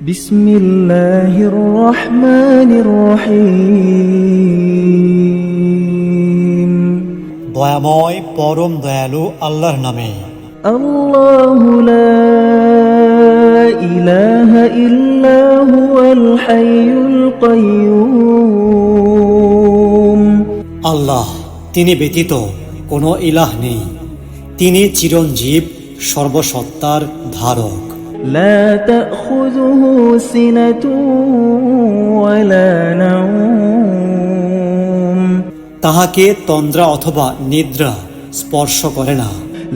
بسم الله الرحمن الرحيم দয়াময় পরম দয়ালু আল্লাহর নামে الله لا إله إلا هو الحي القيوم আল্লাহ তিনি ব্যতীত কোনো ইলাহ নেই তিনি চিরঞ্জীব সর্বসত্তার ধারক لا تأخذه سنة ولا نوم তাহাকে তন্দ্রা অথবা নিদ্রা স্পর্শ করে না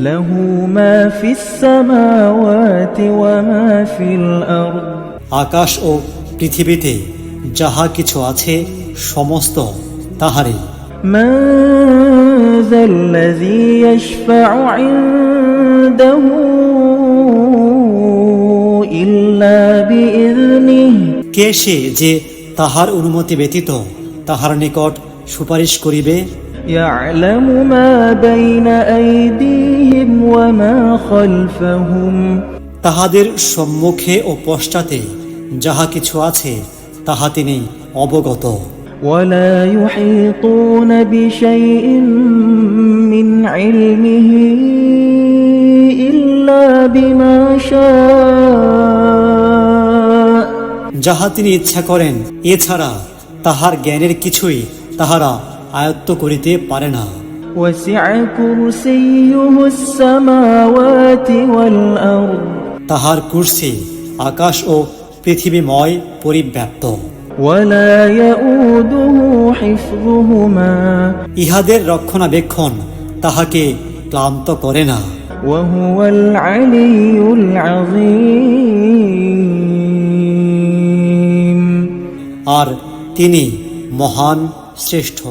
له ما في السماوات وما في الأرض আকাশ ও পৃথিবীতে যাহা কিছু আছে সমস্ত তাহারই من ذا الذي يشفع عنده কে সে যে তাহার অনুমতি ব্যতীত তাহার নিকট সুপারিশ করিবে يعلم ما بين أيديهم وما خلفهم তাহাদের সম্মুখে ও পশ্চাতে যাহা কিছু আছে তাহা তিনি অবগত ولا يحيطون بشيء من علمه إلا بما شاء যাহা তিনি ইচ্ছা করেন এছাড়া তাহার জ্ঞানের কিছুই তাহারা আয়ত্ত করিতে পারে না وسع كرسيه السماوات والأرض তাহার কুর্সি আকাশ ও পৃথিবীময় পরিব্যাপ্ত ولا يؤوده حفظهما ইহাদের রক্ষণাবেক্ষণ তাহাকে ক্লান্ত করে না وهو العلي العظيم আর তিনি মহান শ্রেষ্ঠ।